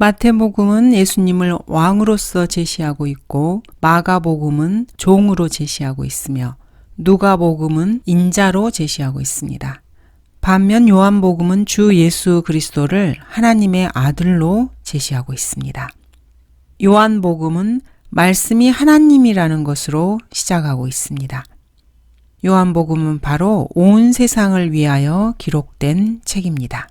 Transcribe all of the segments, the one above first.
마태복음은 예수님을 왕으로서 제시하고 있고 마가복음은 종으로 제시하고 있으며 누가복음은 인자로 제시하고 있습니다. 반면 요한복음은 주 예수 그리스도를 하나님의 아들로 제시하고 있습니다. 요한복음은 말씀이 하나님이라는 것으로 시작하고 있습니다. 요한복음은 바로 온 세상을 위하여 기록된 책입니다.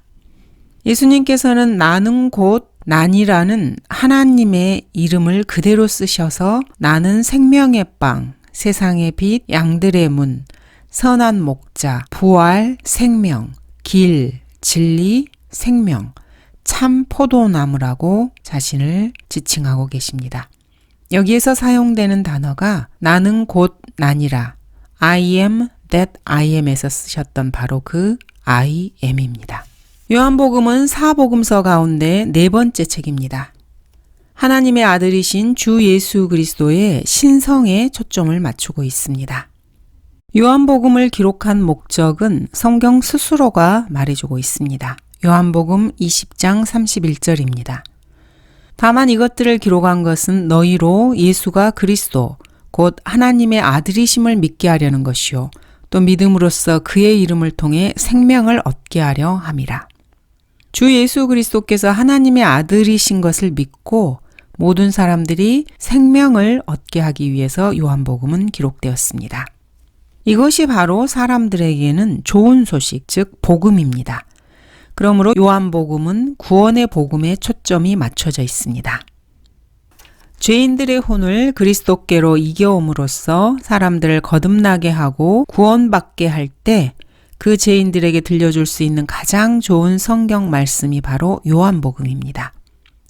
예수님께서는 나는 곧 난이라는 하나님의 이름을 그대로 쓰셔서 나는 생명의 빵, 세상의 빛, 양들의 문, 선한 목자, 부활, 생명, 길, 진리, 생명, 참 포도나무라고 자신을 지칭하고 계십니다. 여기에서 사용되는 단어가 나는 곧 난이라 I am that I am에서 쓰셨던 바로 그 I am입니다. 요한복음은 사복음서 가운데 네 번째 책입니다. 하나님의 아들이신 주 예수 그리스도의 신성에 초점을 맞추고 있습니다. 요한복음을 기록한 목적은 성경 스스로가 말해주고 있습니다. 요한복음 20장 31절입니다. 다만 이것들을 기록한 것은 너희로 예수가 그리스도, 곧 하나님의 아들이심을 믿게 하려는 것이요. 또 믿음으로써 그의 이름을 통해 생명을 얻게 하려 함이라. 주 예수 그리스도께서 하나님의 아들이신 것을 믿고 모든 사람들이 생명을 얻게 하기 위해서 요한복음은 기록되었습니다. 이것이 바로 사람들에게는 좋은 소식, 즉 복음입니다. 그러므로 요한복음은 구원의 복음에 초점이 맞춰져 있습니다. 죄인들의 혼을 그리스도께로 이겨옴으로써 사람들을 거듭나게 하고 구원받게 할 때 그 죄인들에게 들려줄 수 있는 가장 좋은 성경 말씀이 바로 요한복음입니다.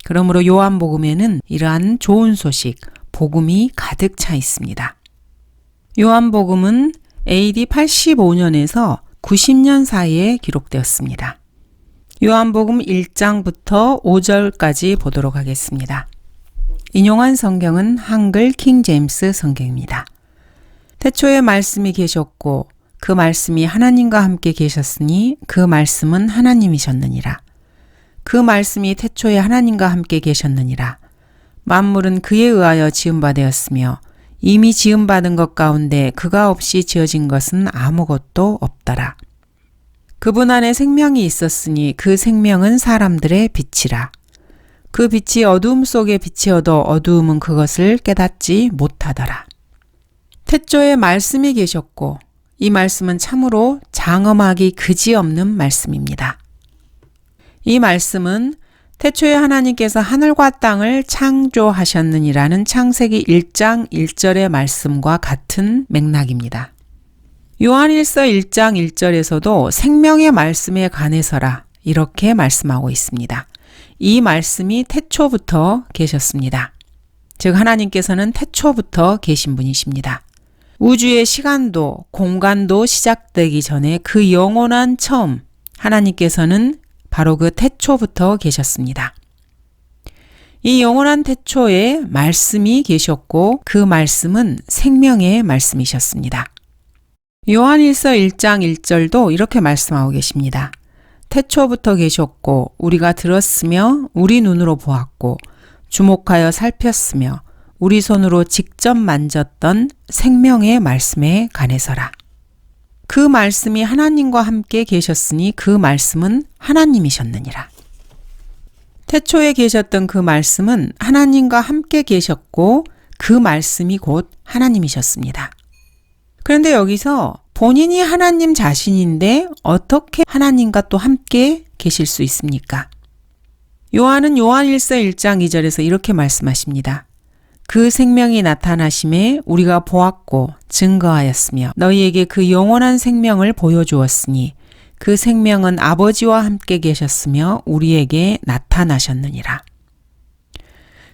그러므로 요한복음에는 이러한 좋은 소식, 복음이 가득 차 있습니다. 요한복음은 AD 85년에서 90년 사이에 기록되었습니다. 요한복음 1장부터 5절까지 보도록 하겠습니다. 인용한 성경은 한글 킹 제임스 성경입니다. 태초에 말씀이 계셨고 그 말씀이 하나님과 함께 계셨으니 그 말씀은 하나님이셨느니라. 그 말씀이 태초에 하나님과 함께 계셨느니라. 만물은 그에 의하여 지음바 되었으며 이미 지음받은 것 가운데 그가 없이 지어진 것은 아무것도 없더라. 그분 안에 생명이 있었으니 그 생명은 사람들의 빛이라. 그 빛이 어두움 속에 빛이어도 어두움은 그것을 깨닫지 못하더라. 태초에 말씀이 계셨고 이 말씀은 참으로 장엄하기 그지없는 말씀입니다. 이 말씀은 태초에 하나님께서 하늘과 땅을 창조하셨느니라는 창세기 1장 1절의 말씀과 같은 맥락입니다. 요한일서 1장 1절에서도 생명의 말씀에 관해서라 이렇게 말씀하고 있습니다. 이 말씀이 태초부터 계셨습니다. 즉 하나님께서는 태초부터 계신 분이십니다. 우주의 시간도 공간도 시작되기 전에 그 영원한 처음 하나님께서는 바로 그 태초부터 계셨습니다. 이 영원한 태초에 말씀이 계셨고 그 말씀은 생명의 말씀이셨습니다. 요한일서 1장 1절도 이렇게 말씀하고 계십니다. 태초부터 계셨고 우리가 들었으며 우리 눈으로 보았고 주목하여 살폈으며 우리 손으로 직접 만졌던 생명의 말씀에 관해서라. 그 말씀이 하나님과 함께 계셨으니 그 말씀은 하나님이셨느니라. 태초에 계셨던 그 말씀은 하나님과 함께 계셨고 그 말씀이 곧 하나님이셨습니다. 그런데 여기서 본인이 하나님 자신인데 어떻게 하나님과 또 함께 계실 수 있습니까? 요한은 요한일서 1장 2절에서 이렇게 말씀하십니다. 그 생명이 나타나심에 우리가 보았고 증거하였으며 너희에게 그 영원한 생명을 보여주었으니 그 생명은 아버지와 함께 계셨으며 우리에게 나타나셨느니라.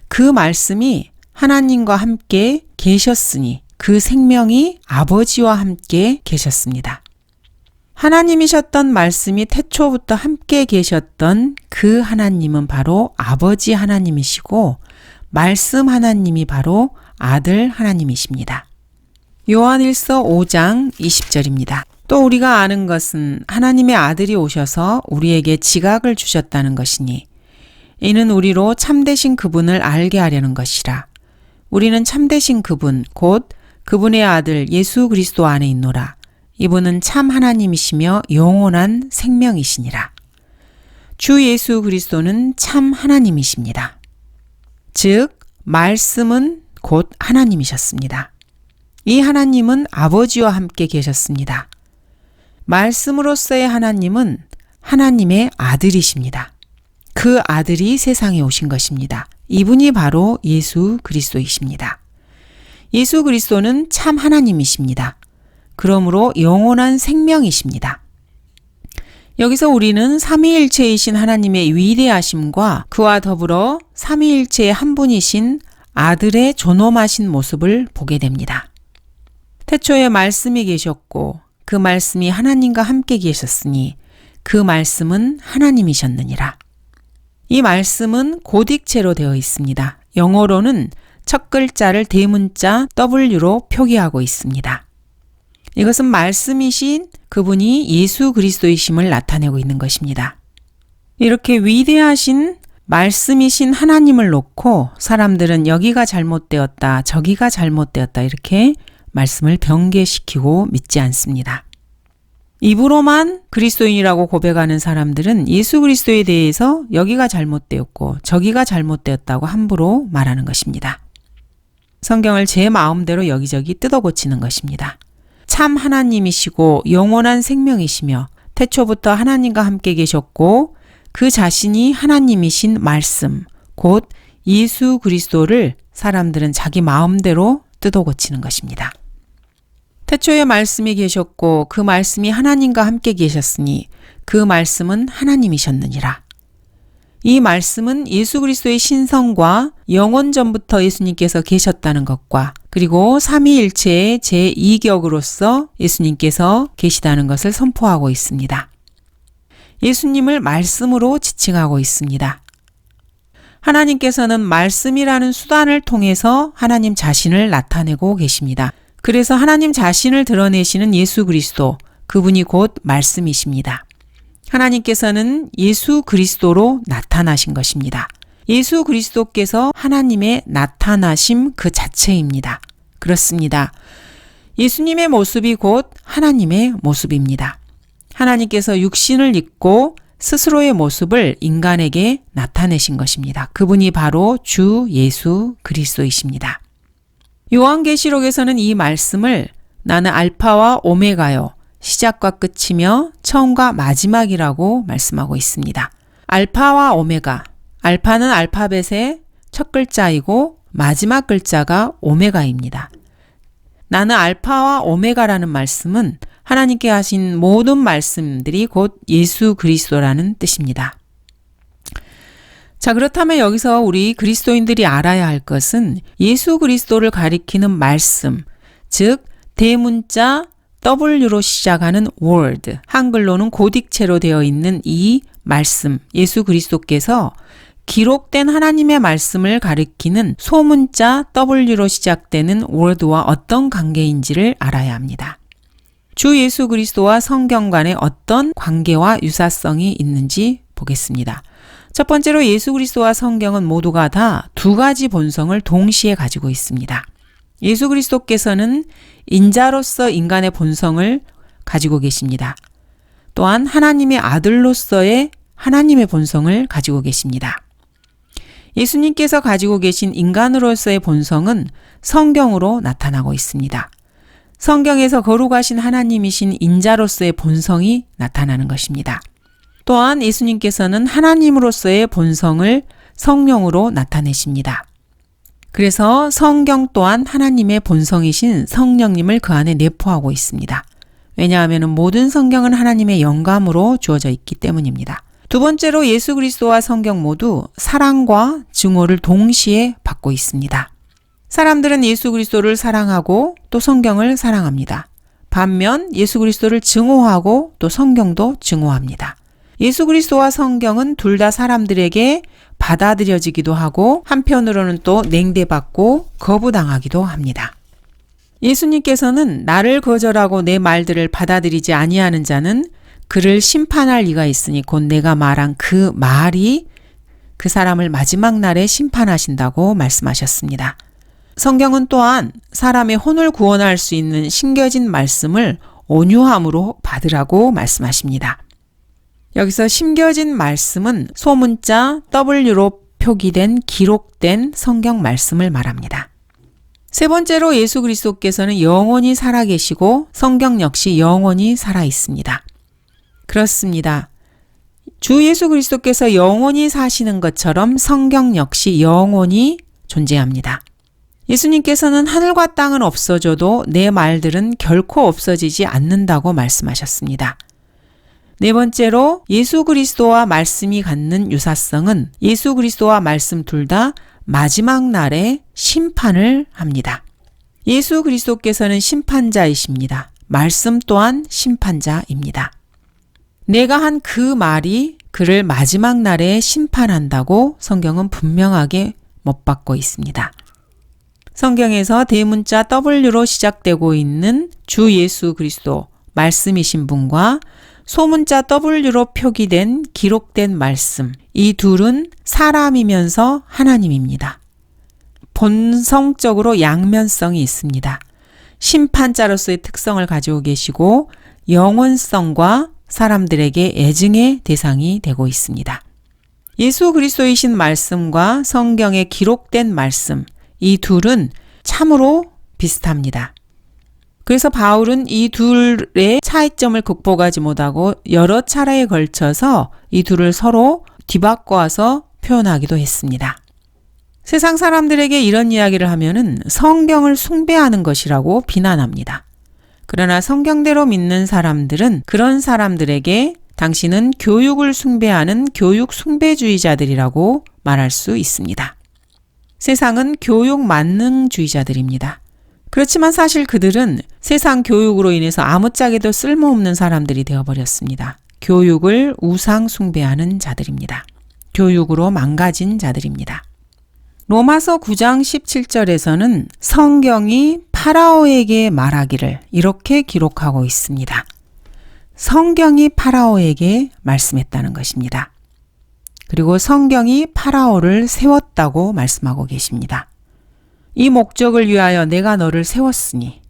그 말씀이 하나님과 함께 계셨으니 그 생명이 아버지와 함께 계셨습니다. 하나님이셨던 말씀이 태초부터 함께 계셨던 그 하나님은 바로 아버지 하나님이시고 말씀 하나님이 바로 아들 하나님이십니다. 요한일서 5장 20절입니다. 또 우리가 아는 것은 하나님의 아들이 오셔서 우리에게 지각을 주셨다는 것이니 이는 우리로 참되신 그분을 알게 하려는 것이라. 우리는 참되신 그분, 곧 그분의 아들 예수 그리스도 안에 있노라. 이분은 참 하나님이시며 영원한 생명이시니라. 주 예수 그리스도는 참 하나님이십니다. 즉, 말씀은 곧 하나님이셨습니다. 이 하나님은 아버지와 함께 계셨습니다. 말씀으로서의 하나님은 하나님의 아들이십니다. 그 아들이 세상에 오신 것입니다. 이분이 바로 예수 그리스도이십니다. 예수 그리스도는 참 하나님이십니다. 그러므로 영원한 생명이십니다. 여기서 우리는 삼위일체이신 하나님의 위대하심과 그와 더불어 삼위일체의 한 분이신 아들의 존엄하신 모습을 보게 됩니다. 태초에 말씀이 계셨고 그 말씀이 하나님과 함께 계셨으니 그 말씀은 하나님이셨느니라. 이 말씀은 고딕체로 되어 있습니다. 영어로는 첫 글자를 대문자 W로 표기하고 있습니다. 이것은 말씀이신 그분이 예수 그리스도이심을 나타내고 있는 것입니다. 이렇게 위대하신 말씀이신 하나님을 놓고 사람들은 여기가 잘못되었다, 저기가 잘못되었다 이렇게 말씀을 변개시키고 믿지 않습니다. 입으로만 그리스도인이라고 고백하는 사람들은 예수 그리스도에 대해서 여기가 잘못되었고 저기가 잘못되었다고 함부로 말하는 것입니다. 성경을 제 마음대로 여기저기 뜯어 고치는 것입니다. 참 하나님이시고 영원한 생명이시며 태초부터 하나님과 함께 계셨고 그 자신이 하나님이신 말씀, 곧 예수 그리스도를 사람들은 자기 마음대로 뜯어 고치는 것입니다. 태초에 말씀이 계셨고 그 말씀이 하나님과 함께 계셨으니 그 말씀은 하나님이셨느니라. 이 말씀은 예수 그리스도의 신성과 영원 전부터 예수님께서 계셨다는 것과 그리고 삼위일체의 제2격으로서 예수님께서 계시다는 것을 선포하고 있습니다. 예수님을 말씀으로 지칭하고 있습니다. 하나님께서는 말씀이라는 수단을 통해서 하나님 자신을 나타내고 계십니다. 그래서 하나님 자신을 드러내시는 예수 그리스도, 그분이 곧 말씀이십니다. 하나님께서는 예수 그리스도로 나타나신 것입니다. 예수 그리스도께서 하나님의 나타나심 그 자체입니다. 그렇습니다. 예수님의 모습이 곧 하나님의 모습입니다. 하나님께서 육신을 입고 스스로의 모습을 인간에게 나타내신 것입니다. 그분이 바로 주 예수 그리스도이십니다. 요한계시록에서는 이 말씀을 나는 알파와 오메가요. 시작과 끝이며 처음과 마지막이라고 말씀하고 있습니다. 알파와 오메가. 알파는 알파벳의 첫 글자이고 마지막 글자가 오메가입니다. 나는 알파와 오메가라는 말씀은 하나님께 하신 모든 말씀들이 곧 예수 그리스도라는 뜻입니다. 자, 그렇다면 여기서 우리 그리스도인들이 알아야 할 것은 예수 그리스도를 가리키는 말씀, 즉, 대문자 W로 시작하는 word, 한글로는 고딕체로 되어 있는 이 말씀, 예수 그리스도께서 기록된 하나님의 말씀을 가리키는 소문자 W로 시작되는 word와 어떤 관계인지를 알아야 합니다. 주 예수 그리스도와 성경 간에 어떤 관계와 유사성이 있는지 보겠습니다. 첫 번째로 예수 그리스도와 성경은 모두가 다 두 가지 본성을 동시에 가지고 있습니다. 예수 그리스도께서는 인자로서 인간의 본성을 가지고 계십니다. 또한 하나님의 아들로서의 하나님의 본성을 가지고 계십니다. 예수님께서 가지고 계신 인간으로서의 본성은 성경으로 나타나고 있습니다. 성경에서 거룩하신 하나님이신 인자로서의 본성이 나타나는 것입니다. 또한 예수님께서는 하나님으로서의 본성을 성령으로 나타내십니다. 그래서 성경 또한 하나님의 본성이신 성령님을 그 안에 내포하고 있습니다. 왜냐하면 모든 성경은 하나님의 영감으로 주어져 있기 때문입니다. 두 번째로 예수 그리스도와 성경 모두 사랑과 증오를 동시에 받고 있습니다. 사람들은 예수 그리스도를 사랑하고 또 성경을 사랑합니다. 반면 예수 그리스도를 증오하고 또 성경도 증오합니다. 예수 그리스도와 성경은 둘 다 사람들에게 받아들여지기도 하고 한편으로는 또 냉대받고 거부당하기도 합니다. 예수님께서는 나를 거절하고 내 말들을 받아들이지 아니하는 자는 그를 심판할 리가 있으니 곧 내가 말한 그 말이 그 사람을 마지막 날에 심판하신다고 말씀하셨습니다. 성경은 또한 사람의 혼을 구원할 수 있는 심겨진 말씀을 온유함으로 받으라고 말씀하십니다. 여기서 심겨진 말씀은 소문자 W로 표기된 기록된 성경 말씀을 말합니다. 세 번째로 예수 그리스도께서는 영원히 살아계시고 성경 역시 영원히 살아 있습니다. 그렇습니다. 주 예수 그리스도께서 영원히 사시는 것처럼 성경 역시 영원히 존재합니다. 예수님께서는 하늘과 땅은 없어져도 내 말들은 결코 없어지지 않는다고 말씀하셨습니다. 네 번째로 예수 그리스도와 말씀이 갖는 유사성은 예수 그리스도와 말씀 둘 다 마지막 날에 심판을 합니다. 예수 그리스도께서는 심판자이십니다. 말씀 또한 심판자입니다. 내가 한 그 말이 그를 마지막 날에 심판한다고 성경은 분명하게 못 받고 있습니다. 성경에서 대문자 W로 시작되고 있는 주 예수 그리스도 말씀이신 분과 소문자 W로 표기된 기록된 말씀. 이 둘은 사람이면서 하나님입니다. 본성적으로 양면성이 있습니다. 심판자로서의 특성을 가지고 계시고 영원성과 사람들에게 애증의 대상이 되고 있습니다. 예수 그리스도이신 말씀과 성경에 기록된 말씀, 이 둘은 참으로 비슷합니다. 그래서 바울은 이 둘의 차이점을 극복하지 못하고 여러 차례에 걸쳐서 이 둘을 서로 뒤바꿔서 표현하기도 했습니다. 세상 사람들에게 이런 이야기를 하면은 성경을 숭배하는 것이라고 비난합니다. 그러나 성경대로 믿는 사람들은 그런 사람들에게 당신은 교육을 숭배하는 교육 숭배주의자들이라고 말할 수 있습니다. 세상은 교육 만능주의자들입니다. 그렇지만 사실 그들은 세상 교육으로 인해서 아무짝에도 쓸모없는 사람들이 되어버렸습니다. 교육을 우상 숭배하는 자들입니다. 교육으로 망가진 자들입니다. 로마서 9장 17절에서는 성경이 파라오에게 말하기를 이렇게 기록하고 있습니다. 성경이 파라오에게 말씀했다는 것입니다. 그리고 성경이 파라오를 세웠다고 말씀하고 계십니다. 이 목적을 위하여 내가 너를 세웠으니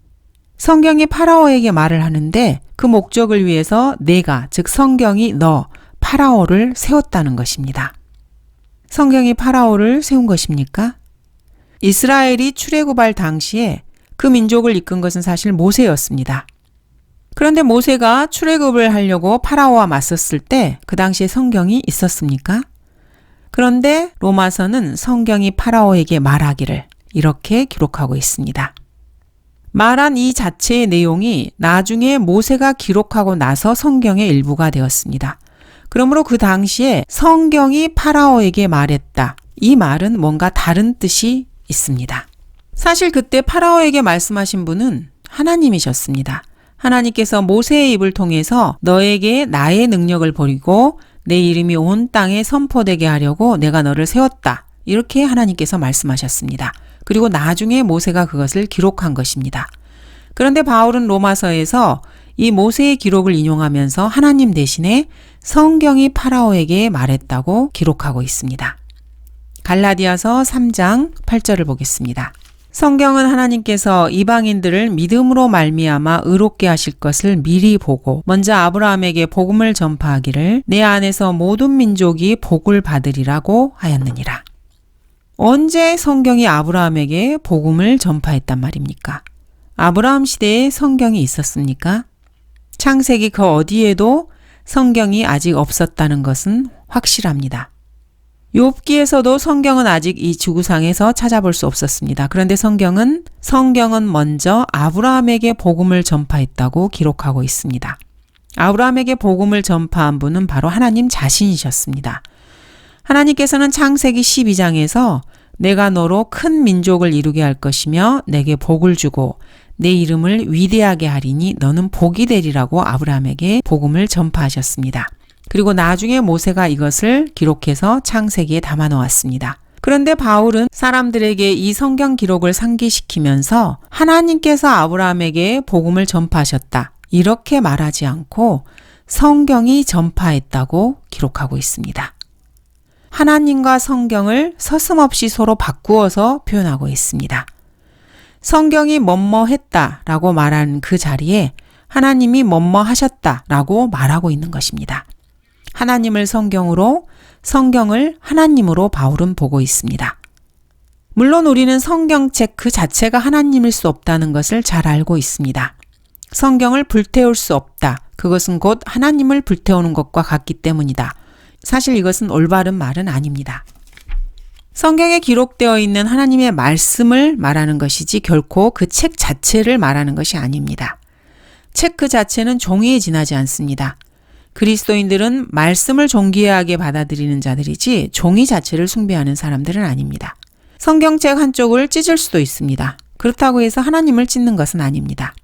성경이 파라오에게 말을 하는데 그 목적을 위해서 내가 즉 성경이 너 파라오를 세웠다는 것입니다. 성경이 파라오를 세운 것입니까? 이스라엘이 출애굽할 당시에 그 민족을 이끈 것은 사실 모세였습니다. 그런데 모세가 출애굽을 하려고 파라오와 맞섰을 때 그 당시에 성경이 있었습니까? 그런데 로마서는 성경이 파라오에게 말하기를 이렇게 기록하고 있습니다. 말한 이 자체의 내용이 나중에 모세가 기록하고 나서 성경의 일부가 되었습니다. 그러므로 그 당시에 성경이 파라오에게 말했다. 이 말은 뭔가 다른 뜻이 있습니다. 사실 그때 파라오에게 말씀하신 분은 하나님이셨습니다. 하나님께서 모세의 입을 통해서 너에게 나의 능력을 버리고 내 이름이 온 땅에 선포되게 하려고 내가 너를 세웠다. 이렇게 하나님께서 말씀하셨습니다. 그리고 나중에 모세가 그것을 기록한 것입니다. 그런데 바울은 로마서에서 이 모세의 기록을 인용하면서 하나님 대신에 성경이 파라오에게 말했다고 기록하고 있습니다. 갈라디아서 3장 8절을 보겠습니다. 성경은 하나님께서 이방인들을 믿음으로 말미암아 의롭게 하실 것을 미리 보고 먼저 아브라함에게 복음을 전파하기를 내 안에서 모든 민족이 복을 받으리라고 하였느니라. 언제 성경이 아브라함에게 복음을 전파했단 말입니까? 아브라함 시대에 성경이 있었습니까? 창세기 그 어디에도 성경이 아직 없었다는 것은 확실합니다. 욥기에서도 성경은 아직 이 지구상에서 찾아볼 수 없었습니다. 그런데 성경은 성경은 먼저 아브라함에게 복음을 전파했다고 기록하고 있습니다. 아브라함에게 복음을 전파한 분은 바로 하나님 자신이셨습니다. 하나님께서는 창세기 12장에서 내가 너로 큰 민족을 이루게 할 것이며 내게 복을 주고 내 이름을 위대하게 하리니 너는 복이 되리라고 아브라함에게 복음을 전파하셨습니다. 그리고 나중에 모세가 이것을 기록해서 창세기에 담아 놓았습니다. 그런데 바울은 사람들에게 이 성경 기록을 상기시키면서 하나님께서 아브라함에게 복음을 전파하셨다. 이렇게 말하지 않고 성경이 전파했다고 기록하고 있습니다. 하나님과 성경을 서슴없이 서로 바꾸어서 표현하고 있습니다. 성경이 뭐뭐 했다 라고 말하는 그 자리에 하나님이 뭐뭐 하셨다 라고 말하고 있는 것입니다. 하나님을 성경으로, 성경을 하나님으로 바울은 보고 있습니다. 물론 우리는 성경책 그 자체가 하나님일 수 없다는 것을 잘 알고 있습니다. 성경을 불태울 수 없다. 그것은 곧 하나님을 불태우는 것과 같기 때문이다. 사실 이것은 올바른 말은 아닙니다. 성경에 기록되어 있는 하나님의 말씀을 말하는 것이지 결코 그 책 자체를 말하는 것이 아닙니다. 책 그 자체는 종이에 지나지 않습니다. 그리스도인들은 말씀을 존귀하게 받아들이는 자들이지 종이 자체를 숭배하는 사람들은 아닙니다. 성경책 한쪽을 찢을 수도 있습니다. 그렇다고 해서 하나님을 찢는 것은 아닙니다.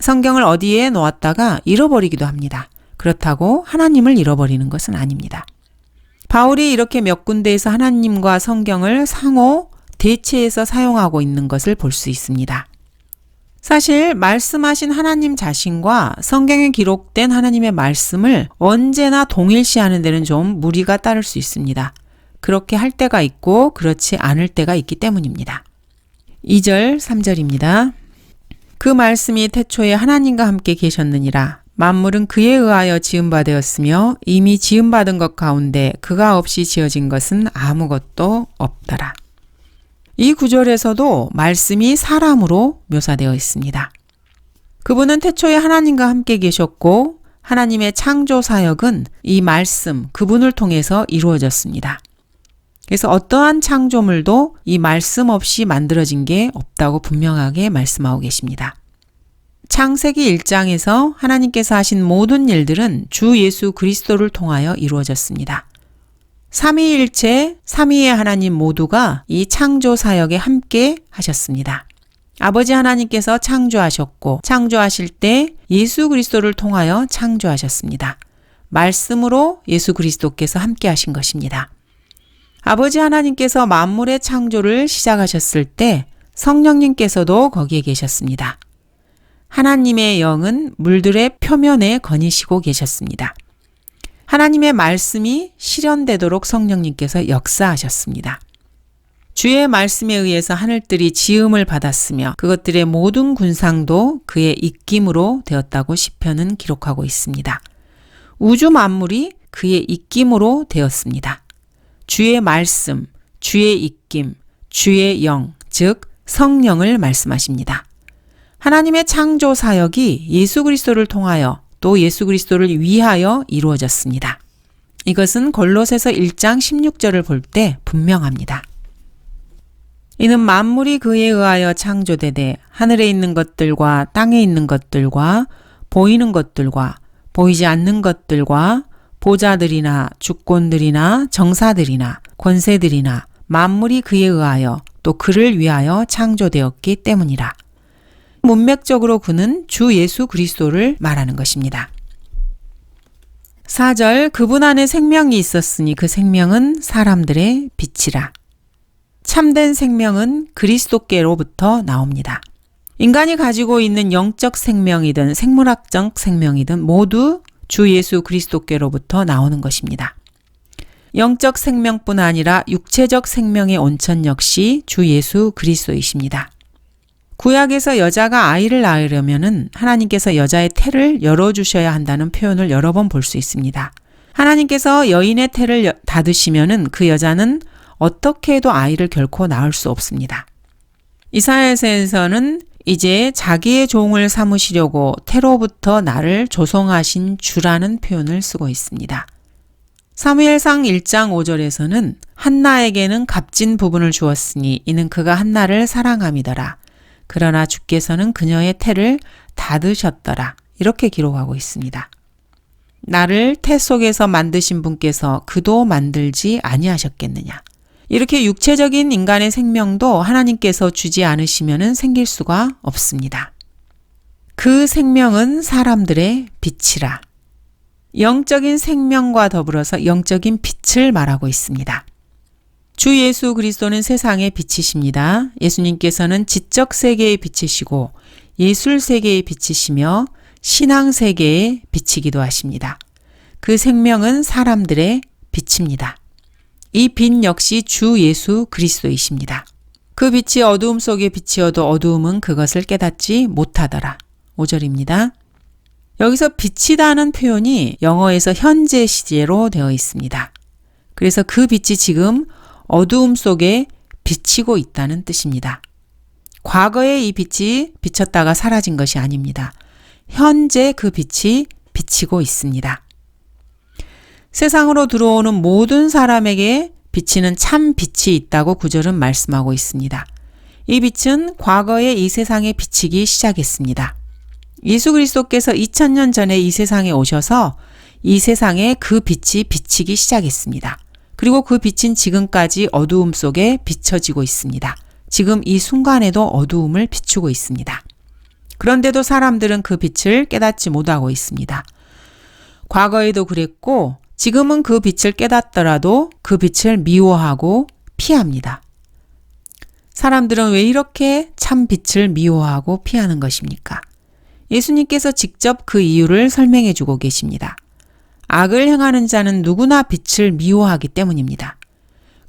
성경을 어디에 놓았다가 잃어버리기도 합니다. 그렇다고 하나님을 잃어버리는 것은 아닙니다. 바울이 이렇게 몇 군데에서 하나님과 성경을 상호 대체해서 사용하고 있는 것을 볼 수 있습니다. 사실 말씀하신 하나님 자신과 성경에 기록된 하나님의 말씀을 언제나 동일시하는 데는 좀 무리가 따를 수 있습니다. 그렇게 할 때가 있고 그렇지 않을 때가 있기 때문입니다. 2절, 3절입니다. 그 말씀이 태초에 하나님과 함께 계셨느니라. 만물은 그에 의하여 지음바 되었으며 이미 지음받은 것 가운데 그가 없이 지어진 것은 아무것도 없더라. 이 구절에서도 말씀이 사람으로 묘사되어 있습니다. 그분은 태초에 하나님과 함께 계셨고 하나님의 창조 사역은 이 말씀, 그분을 통해서 이루어졌습니다. 그래서 어떠한 창조물도 이 말씀 없이 만들어진 게 없다고 분명하게 말씀하고 계십니다. 창세기 1장에서 하나님께서 하신 모든 일들은 주 예수 그리스도를 통하여 이루어졌습니다. 삼위일체, 삼위의 하나님 모두가 이 창조 사역에 함께 하셨습니다. 아버지 하나님께서 창조하셨고 창조하실 때 예수 그리스도를 통하여 창조하셨습니다. 말씀으로 예수 그리스도께서 함께 하신 것입니다. 아버지 하나님께서 만물의 창조를 시작하셨을 때 성령님께서도 거기에 계셨습니다. 하나님의 영은 물들의 표면에 거니시고 계셨습니다. 하나님의 말씀이 실현되도록 성령님께서 역사하셨습니다. 주의 말씀에 의해서 하늘들이 지음을 받았으며 그것들의 모든 군상도 그의 입김으로 되었다고 시편은 기록하고 있습니다. 우주 만물이 그의 입김으로 되었습니다. 주의 말씀, 주의 입김, 주의 영, 즉 성령을 말씀하십니다. 하나님의 창조 사역이 예수 그리스도를 통하여 또 예수 그리스도를 위하여 이루어졌습니다. 이것은 골로새서 1장 16절을 볼 때 분명합니다. 이는 만물이 그에 의하여 창조되되 하늘에 있는 것들과 땅에 있는 것들과 보이는 것들과 보이지 않는 것들과 보자들이나 주권들이나 정사들이나 권세들이나 만물이 그에 의하여 또 그를 위하여 창조되었기 때문이라. 문맥적으로 그는 주 예수 그리스도를 말하는 것입니다. 4절 그분 안에 생명이 있었으니 그 생명은 사람들의 빛이라. 참된 생명은 그리스도께로부터 나옵니다. 인간이 가지고 있는 영적 생명이든 생물학적 생명이든 모두 주 예수 그리스도께로부터 나오는 것입니다. 영적 생명뿐 아니라 육체적 생명의 온천 역시 주 예수 그리스도이십니다. 구약에서 여자가 아이를 낳으려면은 하나님께서 여자의 태를 열어주셔야 한다는 표현을 여러 번 볼 수 있습니다. 하나님께서 여인의 태를 닫으시면은 그 여자는 어떻게 해도 아이를 결코 낳을 수 없습니다. 이사야서에서는 이제 자기의 종을 삼으시려고 태로부터 나를 조성하신 주라는 표현을 쓰고 있습니다. 사무엘상 1장 5절에서는 한나에게는 값진 부분을 주었으니 이는 그가 한나를 사랑함이더라. 그러나 주께서는 그녀의 태를 닫으셨더라. 이렇게 기록하고 있습니다. 나를 태 속에서 만드신 분께서 그도 만들지 아니하셨겠느냐. 이렇게 육체적인 인간의 생명도 하나님께서 주지 않으시면 생길 수가 없습니다. 그 생명은 사람들의 빛이라. 영적인 생명과 더불어서 영적인 빛을 말하고 있습니다. 주 예수 그리스도는 세상의 빛이십니다. 예수님께서는 지적 세계의 빛이시고 예술 세계의 빛이시며 신앙 세계의 빛이기도 하십니다. 그 생명은 사람들의 빛입니다. 이 빛 역시 주 예수 그리스도이십니다. 그 빛이 어두움 속에 비치어도 어두움은 그것을 깨닫지 못하더라. 5절입니다. 여기서 빛이다는 표현이 영어에서 현재 시제로 되어 있습니다. 그래서 그 빛이 지금 어두움 속에 비치고 있다는 뜻입니다. 과거에 이 빛이 비쳤다가 사라진 것이 아닙니다. 현재 그 빛이 비치고 있습니다. 세상으로 들어오는 모든 사람에게 비치는 참 빛이 있다고 구절은 말씀하고 있습니다. 이 빛은 과거에 이 세상에 비치기 시작했습니다. 예수 그리스도께서 2000년 전에 이 세상에 오셔서 이 세상에 그 빛이 비치기 시작했습니다. 그리고 그 빛은 지금까지 어두움 속에 비춰지고 있습니다. 지금 이 순간에도 어두움을 비추고 있습니다. 그런데도 사람들은 그 빛을 깨닫지 못하고 있습니다. 과거에도 그랬고 지금은 그 빛을 깨닫더라도 그 빛을 미워하고 피합니다. 사람들은 왜 이렇게 참 빛을 미워하고 피하는 것입니까? 예수님께서 직접 그 이유를 설명해 주고 계십니다. 악을 행하는 자는 누구나 빛을 미워하기 때문입니다.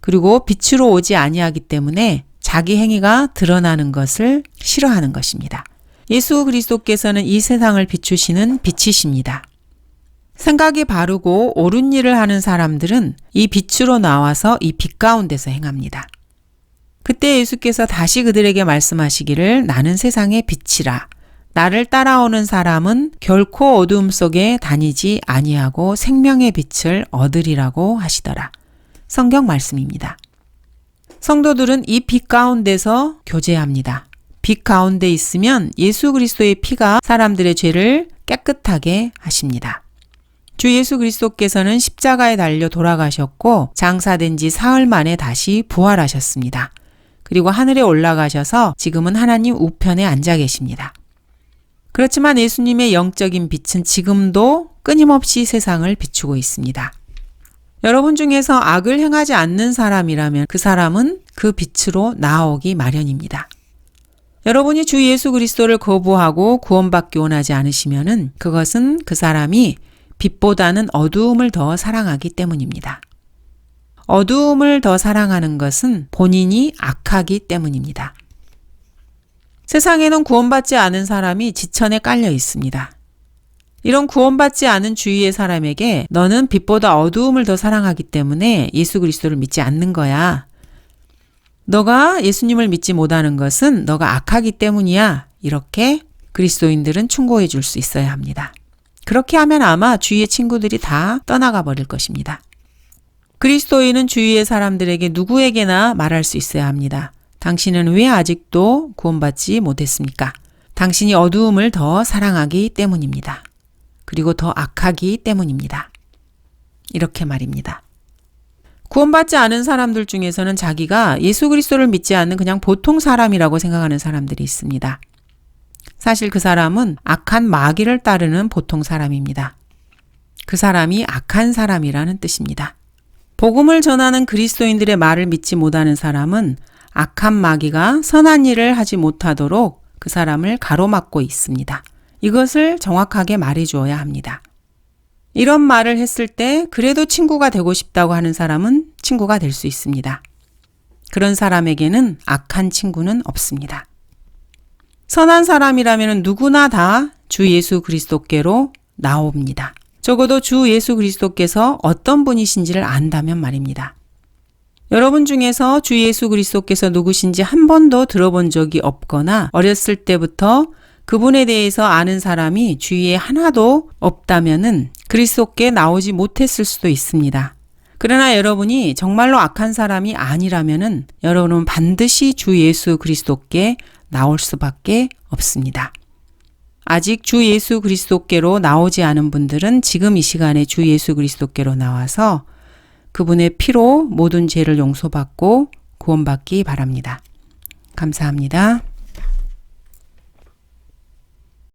그리고 빛으로 오지 아니하기 때문에 자기 행위가 드러나는 것을 싫어하는 것입니다. 예수 그리스도께서는 이 세상을 비추시는 빛이십니다. 생각이 바르고 옳은 일을 하는 사람들은 이 빛으로 나와서 이 빛 가운데서 행합니다. 그때 예수께서 다시 그들에게 말씀하시기를 나는 세상의 빛이라. 나를 따라오는 사람은 결코 어두움 속에 다니지 아니하고 생명의 빛을 얻으리라고 하시더라. 성경 말씀입니다. 성도들은 이 빛 가운데서 교제합니다. 빛 가운데 있으면 예수 그리스도의 피가 사람들의 죄를 깨끗하게 하십니다. 주 예수 그리스도께서는 십자가에 달려 돌아가셨고 장사된 지 사흘 만에 다시 부활하셨습니다. 그리고 하늘에 올라가셔서 지금은 하나님 우편에 앉아 계십니다. 그렇지만 예수님의 영적인 빛은 지금도 끊임없이 세상을 비추고 있습니다. 여러분 중에서 악을 행하지 않는 사람이라면 그 사람은 그 빛으로 나오기 마련입니다. 여러분이 주 예수 그리스도를 거부하고 구원받기 원하지 않으시면은 그것은 그 사람이 빛보다는 어두움을 더 사랑하기 때문입니다. 어두움을 더 사랑하는 것은 본인이 악하기 때문입니다. 세상에는 구원받지 않은 사람이 지천에 깔려 있습니다. 이런 구원받지 않은 주위의 사람에게 너는 빛보다 어두움을 더 사랑하기 때문에 예수 그리스도를 믿지 않는 거야. 너가 예수님을 믿지 못하는 것은 너가 악하기 때문이야. 이렇게 그리스도인들은 충고해 줄 수 있어야 합니다. 그렇게 하면 아마 주위의 친구들이 다 떠나가 버릴 것입니다. 그리스도인은 주위의 사람들에게 누구에게나 말할 수 있어야 합니다. 당신은 왜 아직도 구원받지 못했습니까? 당신이 어두움을 더 사랑하기 때문입니다. 그리고 더 악하기 때문입니다. 이렇게 말입니다. 구원받지 않은 사람들 중에서는 자기가 예수 그리스도를 믿지 않는 그냥 보통 사람이라고 생각하는 사람들이 있습니다. 사실 그 사람은 악한 마귀를 따르는 보통 사람입니다. 그 사람이 악한 사람이라는 뜻입니다. 복음을 전하는 그리스도인들의 말을 믿지 못하는 사람은 악한 마귀가 선한 일을 하지 못하도록 그 사람을 가로막고 있습니다. 이것을 정확하게 말해 주어야 합니다. 이런 말을 했을 때 그래도 친구가 되고 싶다고 하는 사람은 친구가 될 수 있습니다. 그런 사람에게는 악한 친구는 없습니다. 선한 사람이라면 누구나 다 주 예수 그리스도께로 나옵니다. 적어도 주 예수 그리스도께서 어떤 분이신지를 안다면 말입니다. 여러분 중에서 주 예수 그리스도께서 누구신지 한 번도 들어본 적이 없거나 어렸을 때부터 그분에 대해서 아는 사람이 주위에 하나도 없다면은 그리스도께 나오지 못했을 수도 있습니다. 그러나 여러분이 정말로 악한 사람이 아니라면은 여러분은 반드시 주 예수 그리스도께 나올 수밖에 없습니다. 아직 주 예수 그리스도께로 나오지 않은 분들은 지금 이 시간에 주 예수 그리스도께로 나와서 그분의 피로 모든 죄를 용서받고 구원받기 바랍니다. 감사합니다.